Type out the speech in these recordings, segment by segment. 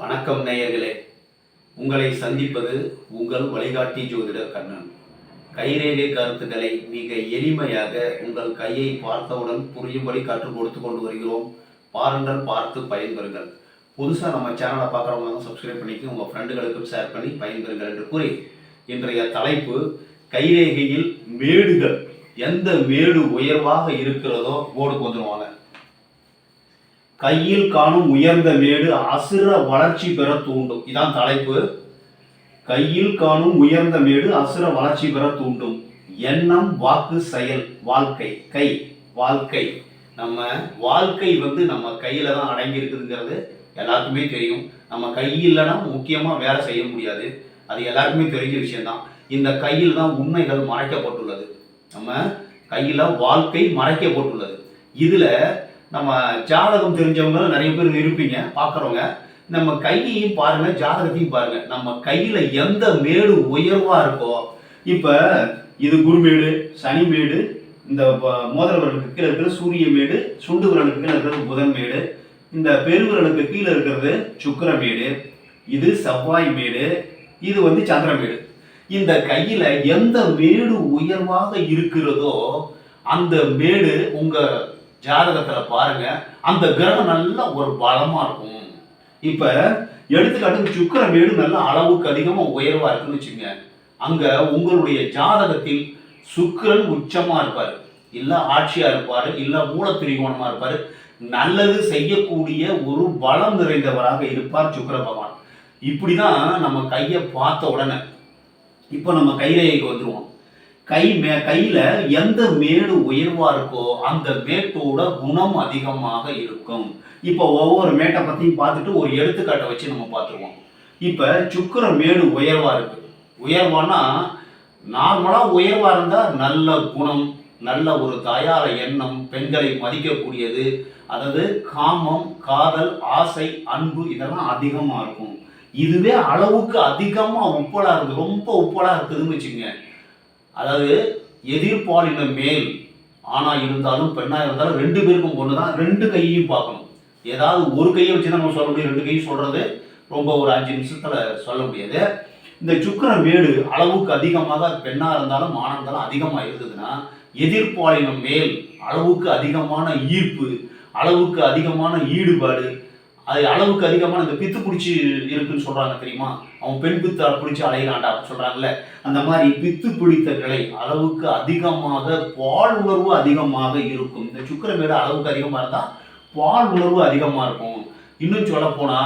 வணக்கம் நேயர்களே. உங்களை சந்திப்பது உங்கள் வழிகாட்டி ஜோதிடர் கண்ணன். கைரேகை கருத்துக்களை மிக எளிமையாக உங்கள் கையை பார்த்தவுடன் புரியும்படி கற்றுக் கொடுத்து கொண்டு வருகிறோம். பாருங்கள் பார்த்து பயன்பெறுங்கள். புதுசாக நம்ம சேனலை பார்க்குறவங்க சப்ஸ்கிரைப் பண்ணிக்க உங்கள் ஃப்ரெண்டுகளுக்கும் ஷேர் பண்ணி பயன்பெறுங்கள் என்று கூறி இன்றைய தலைப்பு கைரேகையில் மேடுகள். எந்த மேடு உயர்வாக இருக்கிறதோ போர்டுக்கு வந்துருவாங்க. கையில் காணும் உயர்ந்த மேடு அசுர வளர்ச்சி பெற தூண்டும். இதான் தலைப்பு. கையில் காணும் உயர்ந்த மேடு அசுர வளர்ச்சி பெற தூண்டும். எண்ணம் வாக்கு செயல் வாழ்க்கை. கை வாழ்க்கை. நம்ம வாழ்க்கை வந்து நம்ம கையில தான் அடங்கி இருக்குதுங்கிறது எல்லாருக்குமே தெரியும். நம்ம கை இல்லைன்னா முக்கியமா வேலை செய்ய முடியாது. அது எல்லாருக்குமே தெரிஞ்ச விஷயம்தான். இந்த கையில் தான் உண்மைகள் மறைக்கப்பட்டுள்ளது. நம்ம கையில வாழ்க்கை மறைக்கப்பட்டுள்ளது. இதுல நம்ம ஜாதகம் தெரிஞ்சவங்க நிறைய பேர் இருப்பீங்க பார்க்குறவங்க. நம்ம கையையும் பாருங்க ஜாதகத்தையும் பாருங்க. நம்ம கையில எந்த மேடு உயர்வா இருக்கோ இப்ப இது குருமேடு சனி மேடு இந்த மோதிரவர்களுக்கு கீழே இருக்கிறது சூரிய மேடு சுண்டு விரலுக்கு கீழே இருக்கிறது புதன் மேடு இந்த பெருவிரலுக்கு கீழே இருக்கிறது சுக்கர மேடு இது செவ்வாய் மேடு இது வந்து சந்திரமேடு இந்த கையில எந்த மேடு உயர்வாக இருக்கிறதோ அந்த மேடு உங்க ஜாதகத்தில் பாருங்க அந்த கிரகம் நல்ல ஒரு பலமாக இருக்கும். இப்போ எடுத்துக்காட்டுக்கு சுக்கர வீடு நல்ல அளவுக்கு அதிகமாக உயர்வாக இருக்குன்னு வச்சுங்க. அங்கே உங்களுடைய ஜாதகத்தில் சுக்கிரன் உச்சமாக இருப்பார். இல்லை ஆட்சியாக இருப்பார் இல்லை மூலத்திரிகோணமாக இருப்பார். நல்லது செய்யக்கூடிய ஒரு பலம் நிறைந்தவராக இருப்பார் சுக்கர பகவான். இப்படிதான் நம்ம கையை பார்த்த உடனே இப்போ நம்ம கைரேகைக்கு வந்துடுவோம் கை மே கையில் எந்த மேடு உயர்வாக இருக்கோ அந்த மேட்டோட குணம் அதிகமாக இருக்கும். இப்போ ஒவ்வொரு மேட்டை பற்றியும் பார்த்துட்டு ஒரு எடுத்துக்காட்டை வச்சு நம்ம பார்த்துருவோம். இப்போ சுக்கர மேடு உயர்வாக இருக்குது உயர்வானா நார்மலாக உயர்வாக இருந்தால் நல்ல குணம் நல்ல ஒரு தயார எண்ணம் பெண்களை மதிக்கக்கூடியது. அதாவது காமம் காதல் ஆசை அன்பு இதெல்லாம் அதிகமாக இருக்கும். இதுவே அளவுக்கு அதிகமாக உப்பலாக இருக்குது ரொம்ப உப்பலாக இருக்குதுன்னு வச்சுக்கோங்க. அதாவது எதிர்பாலின மேல் ஆணா இருந்தாலும் பெண்ணா இருந்தாலும் ரெண்டு பேருக்கும் பொண்ணு தான் ரெண்டு கையையும் பார்க்கணும். ஏதாவது ஒரு கையை வச்சு நம்ம சொல்ல முடியும் ரெண்டு கையும் சொல்றது ரொம்ப ஒரு அஞ்சு நிமிஷத்துல சொல்ல முடியாது. இந்த சுக்கிர மேடு அளவுக்கு அதிகமாக பெண்ணா இருந்தாலும் ஆணா இருந்தாலும் அதிகமாக இருந்ததுன்னா எதிர்பாலினம் மேல் அளவுக்கு அதிகமான ஈர்ப்பு அளவுக்கு அதிகமான ஈடுபாடு அது அளவுக்கு அதிகமான இந்த பித்து பிடிச்சி இருக்குன்னு சொல்கிறாங்க தெரியுமா? அவன் பெண் பித்து பிடிச்சி அலையிலாண்டா அப்படின்னு சொல்கிறாங்கல்ல அந்த மாதிரி பித்து பிடித்த நிலை அளவுக்கு அதிகமாக பால் உணர்வு அதிகமாக இருக்கும். இந்த சுக்கிரமேடு அளவுக்கு அதிகமாக இருந்தால் பால் உணர்வு அதிகமாக இருக்கும். இன்னும் சொல்ல போனா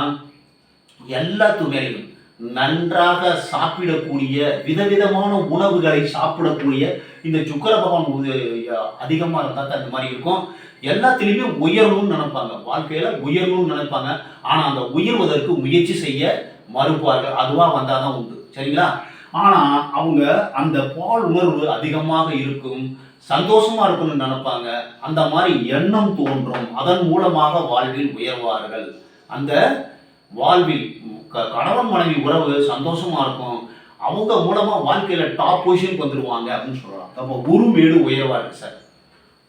எல்லாத்து நன்றாக சாப்பிடக்கூடிய விதவிதமான உணவுகளை சாப்பிடக்கூடிய இந்த சுக்கர பகவான் உத- அதிகமாக இருந்தா தான் இந்த மாதிரி இருக்கும். எல்லாத்துலேயுமே உயரணும்னு நினைப்பாங்க. வாழ்க்கையில் உயரணும்னு நினைப்பாங்க. ஆனால் அந்த உயர்வதற்கு முயற்சி செய்ய மறுப்பார்கள். அதுவாக வந்தால் தான் உண்டு. சரிங்களா? ஆனால் அவங்க அந்த பால் உணர்வு அதிகமாக இருக்கும். சந்தோஷமாக இருக்கும்னு நினைப்பாங்க. அந்த மாதிரி எண்ணம் தோன்றும். அதன் மூலமாக வாழ்வில் உயர்வார்கள். அந்த வாழ்வில் க- கணவன் மனைவி உறவு சந்தோஷமாக இருக்கும். அவங்க மூலமா வாழ்க்கையில டாப் பொசிஷனுக்கு வந்துருவாங்க அப்படின்னு சொல்றாங்க. அப்போ குருமேடு உயர்வா இருக்கு சார்.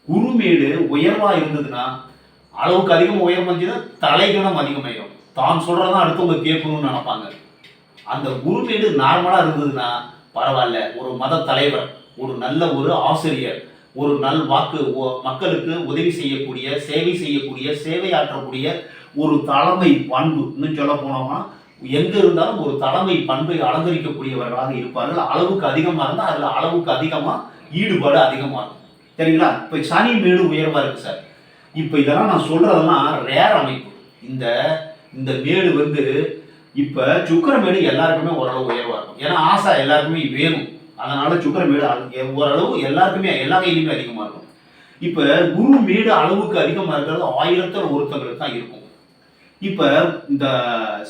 குருமேடு உயர்வா இருந்ததுன்னா அளவுக்கு அதிகம் உயர்வா இருந்துச்சுன்னா தலைகணம் அதிகமாயிடும் தான் சொல்றதான் அடுத்தவங்க கேட்கணும்னு நினைப்பாங்க. அந்த குருமேடு நார்மலா இருந்ததுன்னா பரவாயில்ல ஒரு மத தலைவர் ஒரு நல்ல ஒரு ஆசிரியர் ஒரு நல் வாக்கு மக்களுக்கு உதவி செய்யக்கூடிய சேவை செய்யக்கூடிய சேவை ஆற்றக்கூடிய ஒரு தலைமை பண்பு இன்னும் சொல்ல போனோம்னா எங்கே இருந்தாலும் ஒரு தலைமை பண்பை அலங்கரிக்கக்கூடியவர்களாக இருப்பார்கள். அளவுக்கு அதிகமாக இருந்தால் அதில் அளவுக்கு அதிகமாக ஈடுபாடு அதிகமாக இருக்கும். சரிங்களா? இப்போ சனி மேடு உயர்வாக இருக்குது சார். இப்போ இதெல்லாம் நான் சொல்கிறதெல்லாம் ரேர் அமைப்பு. இந்த இந்த மேடு வந்து இப்ப சுக்கிரமேடு எல்லாருக்குமே ஓரளவு உயர்வாக இருக்கும். ஏன்னா ஆசை எல்லாருக்குமே வேணும். அதனால் சுக்கிரமேடு அல்- ஓரளவு எல்லாருக்குமே எல்லா கையிலுமே அதிகமாக இருக்கும். இப்போ குரு மேடு அளவுக்கு அதிகமாக இருக்கிறது ஆயிரத்தில் ஒருத்தங்களுக்கு தான் இருக்கும். இப்ப இந்த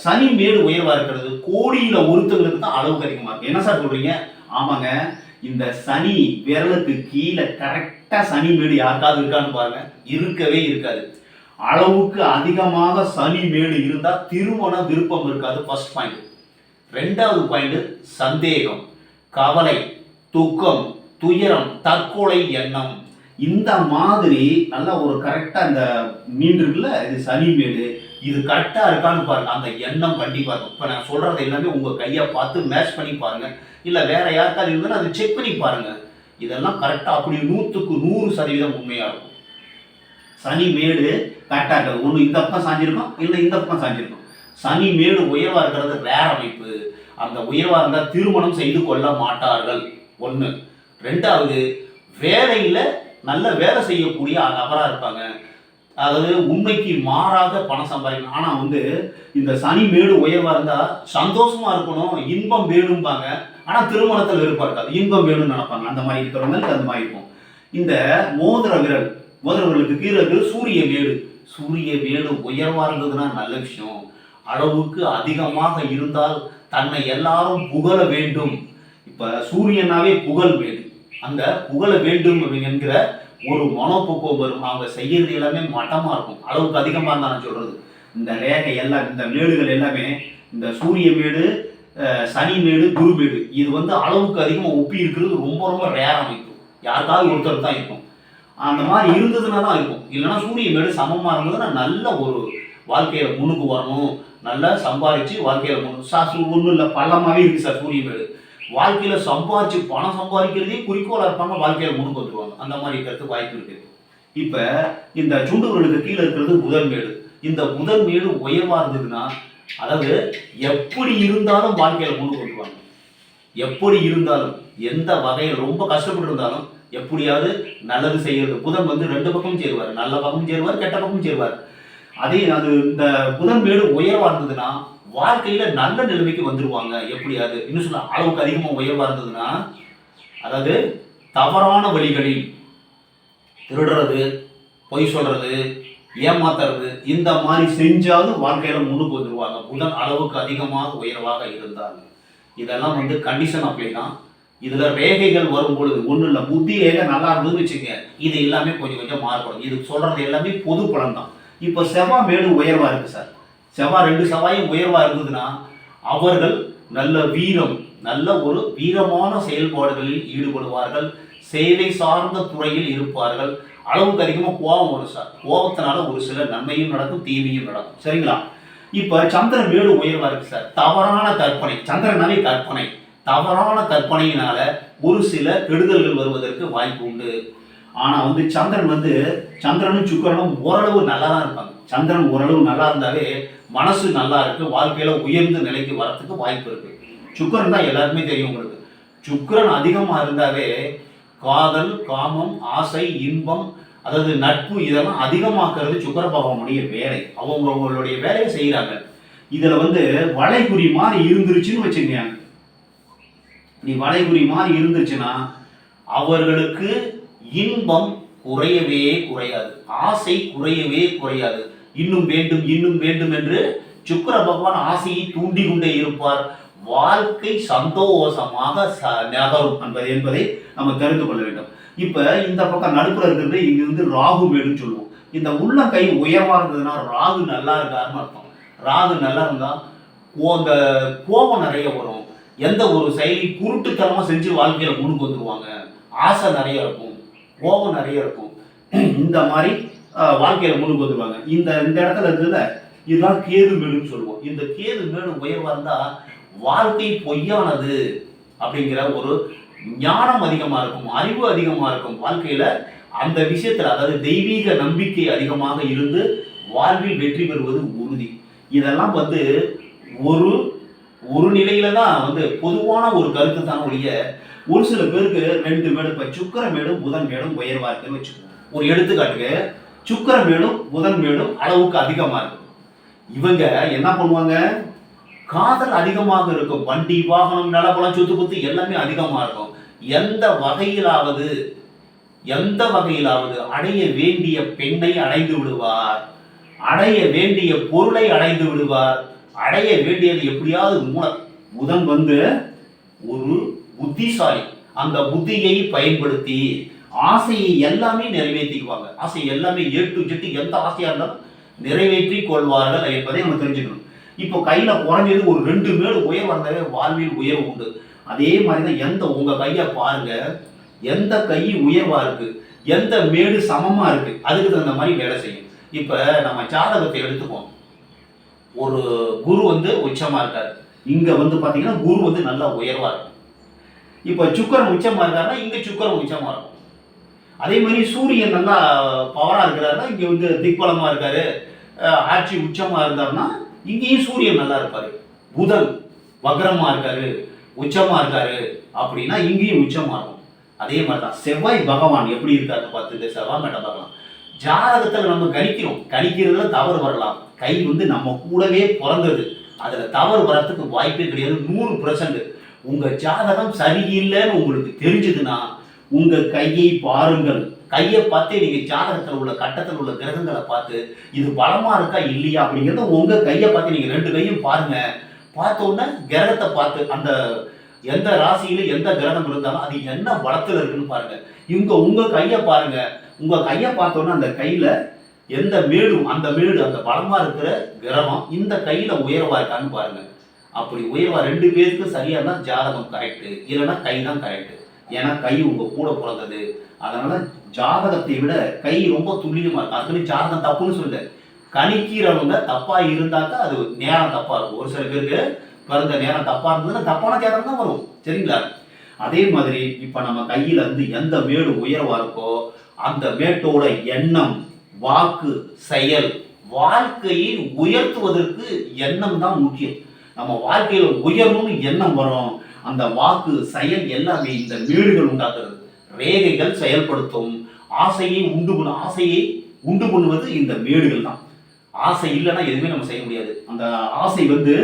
சனி மேடு உயர்வா இருக்கிறது கோடியில ஒருத்தவங்களுக்கு தான் அளவுக்கு அதிகமா இருக்கு. என்ன சார் சொல்றீங்க? ஆமாங்க. இந்த சனி விரலுக்கு கீழே கரெக்டா சனி மேடு யாருக்காவது இருக்கான்னு பாருங்க. இருக்கவே இருக்காது. அளவுக்கு அதிகமாக சனி மேடு இருந்தா திருமண விருப்பம் இருக்காது ஃபர்ஸ்ட் பாயிண்ட் ரெண்டாவது பாயிண்ட் சந்தேகம் கவலை துக்கம் துயரம் தற்கொலை எண்ணம். இந்த மாதிரி நல்லா ஒரு கரெக்டா இந்த மீன் இருக்குல்ல இது சனி மேடு. இது கரெக்டாக இருக்கான்னு பாருங்க. அந்த எண்ணம் கண்டிப்பாக இருக்கும். இப்போ நான் சொல்கிறது எல்லாமே உங்கள் கையை பார்த்து மேட்ச் பண்ணி பாருங்கள் இல்லை வேற யாருக்காவது இருந்தாலும் அதை செக் பண்ணி பாருங்கள் இதெல்லாம் கரெக்டாக அப்படி நூற்றுக்கு நூறு சதவீதம் உண்மையாக இருக்கும். சனி மேடு கரெக்டாக இருக்காது. ஒன்று இந்த பக்கம் சாஞ்சிருக்கும் இல்லை இந்த பக்கம் சாஞ்சிருக்கும் சனி மேடு உயர்வாக இருக்கிறது வேற அமைப்பு. அந்த உயர்வாக இருந்தால் திருமணம் செய்து கொள்ள மாட்டார்கள். ஒன்று ரெண்டாவது வேலையில் நல்ல வேலை செய்யக்கூடிய நபராக இருப்பாங்க. அதாவது உண்மைக்கு மாறாக பணம் சம்பாதிக்கணும். ஆனால் வந்து இந்த சனி மேடு உயர்வாக இருந்தால் சந்தோஷமாக இருக்கணும் இன்பம் வேணும்பாங்க. ஆனால் திருமணத்தில் விருப்பம் இருக்காது. இன்பம் வேணும்னு நினைப்பாங்க. அந்த மாதிரி இருக்கிறவங்களுக்கு அந்த மாதிரி இருக்கும். இந்த மோதிர விரல் மோதிரவர்களுக்கு கீழே சூரிய வேடு சூரிய வேடு உயர்வாக இருந்ததுன்னா நல்ல விஷயம். அளவுக்கு அதிகமாக இருந்தால் தன்னை எல்லாரும் புகழ வேண்டும். இப்போ சூரியனாவே புகழ் வேடு அந்த புகழ வேண்டும் என்கிற ஒரு மனோபக்குவம் வரும். அவங்க செய்யறது எல்லாமே மட்டமா இருக்கும். அளவுக்கு அதிகமா இருந்தா நான் சொல்றது. இந்த ரேகை எல்லாம் இந்த மேடுகள் எல்லாமே இந்த சூரிய மேடு சனி மேடு குரு மேடு இது வந்து அளவுக்கு அதிகமாக ஒப்பி இருக்கிறது ரொம்ப ரொம்ப ரேர் அமைக்கும் யாருக்காவது ஒருத்தர் தான் இருக்கும். அந்த மாதிரி இருந்ததுன்னா தான் இருக்கும். இல்லைன்னா சூரிய மேடு சமமாக இருந்ததுன்னா நல்ல ஒரு வாழ்க்கையில் முன்னுக்கு வரணும். நல்லா சம்பாதிச்சு வாழ்க்கையில் முன்னு சார் ஒன்றும் இல்லை பள்ளமாகவே இருக்குது சார் சூரிய மேடு. வாழ்க்கையில் சம்பாதிச்சு பணம் சம்பாதிக்கிறதே குறிக்கோளாக இருப்பாங்க வாழ்க்கையில் முன்னுக்கு வந்துருவாங்க. அந்த மாதிரி இருக்கிறதுக்கு வாய்ப்பு இருக்குது இப்போ இந்த சுண்டுவர்களுக்கு கீழே இருக்கிறது புதன் மேடு. இந்த புதன் மேடு உயர்வா இருந்ததுன்னா அதாவது எப்படி இருந்தாலும் வாழ்க்கையில் முன்னுக்கு வந்துருவாங்க. எப்படி இருந்தாலும் எந்த வகையில் ரொம்ப கஷ்டப்பட்டு இருந்தாலும் எப்படியாவது நல்லது செய்யறது. புதன் வந்து ரெண்டு பக்கமும் சேருவார். நல்ல பக்கமும் சேருவார் கெட்ட பக்கமும் சேருவார். அதே அது இந்த புதன் மேடு உயர்வாக இருந்ததுன்னா வாழ்க்கையில நல்ல நிலைமைக்கு வந்துருவாங்க. எப்படியாவது இன்னும் சொல்ல அளவுக்கு அதிகமாக உயர்வாக இருந்ததுன்னா அதாவது தவறான வழிகளில் திருடுறது பொய் சொல்றது ஏமாத்துறது இந்த மாதிரி செஞ்சாவது வாழ்க்கையில முன்னுக்கு வந்துருவாங்க. உடல் அளவுக்கு அதிகமாக உயர்வாக இருந்தாங்க. இதெல்லாம் வந்து கண்டிஷன் அப்படின்னா தான். இதுல ரேகைகள் வரும் பொழுது ஒன்றும் இல்லை புத்தி ரேகை நல்லா இருந்ததுன்னு வச்சுங்க இது எல்லாமே கொஞ்சம் கொஞ்சம் மாறுபடும். இது சொல்றது எல்லாமே பொது பலன் தான். இப்போ செவ்வாய் மேடு உயர்வா இருக்கு சார். செவ்வாய் ரெண்டு செவ்வாயும் உயர்வாக இருந்ததுன்னா அவர்கள் நல்ல வீரம் நல்ல ஒரு வீரமான செயல்பாடுகளில் ஈடுபடுவார்கள். சேவை சார்ந்த துறையில் இருப்பார்கள். அளவுக்கு அதிகமாக கோபம் வரும் சார். கோபத்தினால ஒரு சில நன்மையும் நடக்கும் தீமையும் நடக்கும். சரிங்களா? இப்போ சந்திரன் மேடு உயர்வாக இருக்கு சார். தவறான கற்பனை. சந்திரனாவே கற்பனை. தவறான கற்பனையினால ஒரு சில கெடுதல்கள் வருவதற்கு வாய்ப்பு உண்டு. ஆனா வந்து சந்திரன் வந்து சந்திரனும் சுக்கிரனும் ஓரளவு நல்லா தான் இருப்பாங்க. சந்திரன் ஓரளவு நல்லா இருந்தாலே மனசு நல்லா இருக்கு வாழ்க்கையில உயர்ந்த நிலைக்கு வரத்துக்கு வாய்ப்பு இருக்கு. சுக்கரன் தான் எல்லாருமே தெரியும் உங்களுக்கு. சுக்கிரன் அதிகமா இருந்தாவே காதல் காமம் ஆசை இன்பம் அதாவது நட்பு இதெல்லாம் அதிகமாக்குறது சுக்கர பகவானுடைய வேலை. அவங்க அவங்களுடைய வேலையை செய்கிறாங்க இதுல வந்து வளைகுறி மாதிரி இருந்துருச்சுன்னு வச்சுக்கோங்க. நீ வளைகுறி மாதிரி இருந்துச்சுன்னா அவர்களுக்கு இன்பம் குறையவே குறையாது. ஆசை குறையவே குறையாது. இன்னும் வேண்டும் இன்னும் வேண்டும் என்று சுக்கர பகவான் ஆசையை தூண்டி கொண்டே இருப்பார். வாழ்க்கை சந்தோஷமாக ச- நகரும் என்பதை என்பதை நம்ம தெரிந்து கொள்ள வேண்டும். இப்ப இந்த பக்கம் நடுப்புல இருக்கிறது இங்க வந்து ராகு வேணும்னு சொல்லுவோம். இந்த உள்ள கை உயர்வா இருந்ததுன்னா ராகு நல்லா இருக்காருன்னு அர்த்தம். ராகு நல்லா இருந்தா அந்த கோபம் நிறைய வரும். எந்த ஒரு செயலி குருட்டுத்தனமா செஞ்சு வாழ்க்கையில முன்னுக்கு வந்துருவாங்க ஆசை நிறைய இருக்கும். கோபம் நிறைய இருக்கும். இந்த மாதிரி அஹ், வாழ்க்கையில முன்னுக்கு வந்துருவாங்க. இந்த இந்த இடத்துல இருந்ததுல இதுதான் கேது மேடுன்னு சொல்லுவோம். இந்த கேது மேடு உயர்வா இருந்தா வாழ்க்கை பொய்யானது அப்படிங்கிற ஒரு ஞானம் அதிகமா இருக்கும் அறிவு அதிகமா இருக்கும் வாழ்க்கையில. அந்த விஷயத்துல அதாவது தெய்வீக நம்பிக்கை அதிகமாக இருந்து வாழ்வில் வெற்றி பெறுவது உறுதி. இதெல்லாம் வந்து ஒரு ஒரு நிலையில தான் வந்து பொதுவான ஒரு கருத்து தான் ஒழிய ஒரு சில பேருக்கு ரெண்டு மேடு இப்போ சுக்கர மேடும் புதன் மேடும் உயர்வா இருக்குன்னு வச்சுக்கோங்க. ஒரு எடுத்துக்காட்டுக்கு சுக்கர மேடும் புதன் மேடும் அளவுக்கு அதிகமா இருக்கும். இவங்க என்ன பண்ணுவாங்க? காதல் அதிகமாக இருக்கும். வண்டி வாகனம் நிலப்பலம் சொத்து குத்து எல்லாமே அதிகமா இருக்கும். எந்த வகையிலாவது எந்த வகையிலாவது அடைய வேண்டிய பெண்ணை அடைந்து விடுவார். அடைய வேண்டிய பொருளை அடைந்து விடுவார். அடைய வேண்டியது எப்படியாவது மூலம் புதன் வந்து ஒரு புத்திசாலி. அந்த புத்தியை பயன்படுத்தி ஆசையை எல்லாமே நிறைவேற்றிக்குவாங்க. ஆசை எல்லாமே ஏட்டு ஜெட்டு எந்த ஆசையாக இருந்தாலும் நிறைவேற்றி கொள்வார்கள் என்பதை நம்ம தெரிஞ்சுக்கணும். இப்போ கையில் குறைஞ்சது ஒரு ரெண்டு மேடு உயர் வந்தாவே வாழ்வில் உயர்வு உண்டு. அதே மாதிரி தான் எந்த உங்கள் கையை பாருங்க எந்த கை உயர்வாக இருக்குது எந்த மேடு சமமாக இருக்குது அதுக்கு தகுந்த மாதிரி வேலை செய்யும். இப்போ நம்ம ஜாதகத்தை எடுத்துப்போம் ஒரு குரு வந்து உச்சமாக இருக்காரு. இங்கே வந்து பார்த்தீங்கன்னா குரு வந்து நல்லா உயர்வாக இருக்கும் இப்போ சுக்கரன் உச்சமாக இருக்காருன்னா இங்கே சுக்கரன் உச்சமாக இருக்கும். அதே மாதிரி சூரியன் நல்லா பவராக இருக்கிறாருன்னா இங்கே வந்து திக்பலமாக இருக்காரு. ஆட்சி உச்சமாக இருந்தாருன்னா இங்கேயும் சூரியன் நல்லா இருப்பார். புதன் வக்ரமாக இருக்காரு உச்சமாக இருக்காரு அப்படின்னா இங்கேயும் உச்சமாக இருக்கும். அதே மாதிரி தான் செவ்வாய் பகவான் எப்படி இருக்காருன்னு பார்த்துட்டு செவ்வாய் மேடம் பார்க்கலாம். ஜாதகத்தில் நம்ம கணிக்கிறோம். கணிக்கிறதுல தவறு வரலாம். கை வந்து நம்ம கூடவே பிறந்தது. அதில் தவறு வரத்துக்கு வாய்ப்பே கிடையாது. நூறு பர்சன்ட் உங்கள் ஜாதகம் சரியில்லைன்னு உங்களுக்கு தெரிஞ்சதுன்னா உங்கள் கையை பாருங்கள். கையை பார்த்தே நீங்கள் ஜாதகத்தில் உள்ள கட்டத்தில் உள்ள கிரகங்களை பார்த்து இது பலமாக இருக்கா இல்லையா அப்படிங்கிறத உங்கள் கையை பார்த்து நீங்கள் ரெண்டு கையும் பாருங்கள் பார்த்தோன்னே கிரகத்தை பார்த்து அந்த எந்த ராசியில் எந்த கிரகம் இருந்தாலும் அது என்ன பலத்தில் இருக்குன்னு பாருங்கள் இவங்க உங்கள் கையை பாருங்கள் உங்கள் கையை பார்த்தோன்னா அந்த கையில் எந்த மேடும் அந்த மேடு அந்த பலமாக இருக்கிற கிரகம் இந்த கையில் உயர்வாக இருக்கான்னு பாருங்கள் அப்படி உயர்வாக ரெண்டு பேருக்கு சரியாக தான் ஜாதகம் கரெக்டு இல்லைன்னா கை தான் கரெக்டு ஏன்னா கை உங்கள் கூட பிறந்தது. அதனால் ஜாதகத்தை விட கை ரொம்ப துல்லியமாக இருக்கும். அதுக்குன்னு ஜாதகம் தப்புன்னு சொல்லுங்க கணிக்கிறவங்க தப்பாக இருந்தாக்கா அது நேரம் தப்பாக இருக்கும். ஒரு சில பேருக்கு பிறந்த நேரம் தப்பாக இருந்ததுன்னா தப்பான ஜாதகம் தான் வரும். சரிங்களா? அதே மாதிரி இப்போ நம்ம கையில இருந்து எந்த மேடு உயர்வாக இருக்கோ அந்த மேட்டோட எண்ணம் வாக்கு செயல் வாழ்க்கையை உயர்த்துவதற்கு எண்ணம் தான் முக்கியம். நம்ம வாழ்க்கையில உயரணும்னு எண்ணம் வரும். அந்த வாக்கு செயல் எல்லாமே இந்த மேடுகள் உண்டாக்குறது. ரேகைகள் செயல்படுத்தும். ஆசையை உண்டு பண்ண ஆசையை உண்டு பண்ணுவது இந்த மேடுகள் தான். ஆசை இல்லைன்னா எதுவுமே நம்ம செய்ய முடியாது. அந்த ஆசை வந்து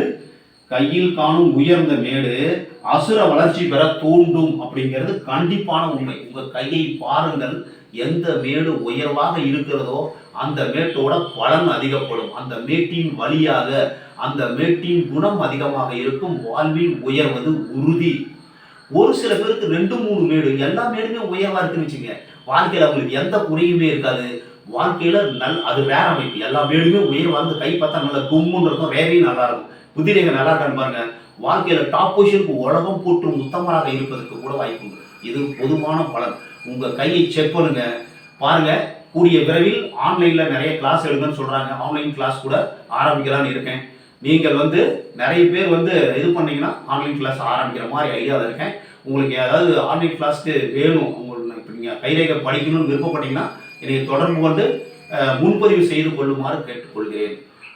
கையில் காணும் உயர்ந்த மேடு அசுர வளர்ச்சி பெற தூண்டும் அப்படிங்கிறது கண்டிப்பான உண்மை. உங்க கையை பாருங்கள் எந்த மேடு உயர்வாக இருக்கிறதோ அந்த மேட்டோட பலன் அதிகப்படும். அந்த மேட்டின் வழியாக அந்த மேட்டின் குணம் அதிகமாக இருக்கும். வாழ்வில் உயர்வது உறுதி. ஒரு சில பேருக்கு ரெண்டு மூணு மேடு எல்லா மேடுமே உயர்வா இருக்குன்னு வச்சுங்க வாழ்க்கையில் அவங்களுக்கு எந்த குறையுமே இருக்காது. வாழ்க்கையில நல் அது வேற அமைப்பு. எல்லா மேடுமே உயர்வா இருந்து கை பார்த்தா நல்ல கும்முன்னு இருக்கும் ரேகையும் நல்லா இருக்கும். குதிரைகள் நல்லா இருக்கான்னு பாருங்க. வாழ்க்கையில டாப் பொசிஷனுக்கு உலகம் போற்றும் உத்தமராக இருப்பதற்கு கூட வாய்ப்பு இது பொதுவான பலன். உங்க கையை செக் பண்ணுங்க. பாருங்க கூடிய விரைவில் ஆன்லைன்ல நிறைய கிளாஸ் எடுங்கன்னு சொல்றாங்க. ஆன்லைன் கிளாஸ் கூட ஆரம்பிக்கலாம்னு இருக்கேன். நீங்கள் வந்து நிறைய பேர் வந்து இது பண்ணீங்கன்னா ஆன்லைன் கிளாஸ் ஆரம்பிக்கிற மாதிரி ஐடியாவில் இருக்கேன். உங்களுக்கு ஏதாவது ஆன்லைன் கிளாஸ்க்கு வேணும் உங்களுக்கு இப்போ நீங்கள் கைரேகை படிக்கணும்னு விருப்பப்பட்டீங்கன்னா என்னை தொடர்பு கொண்டு முன்பதிவு செய்து கொள்ளுமாறு கேட்டுக்கொள்கிறேன்.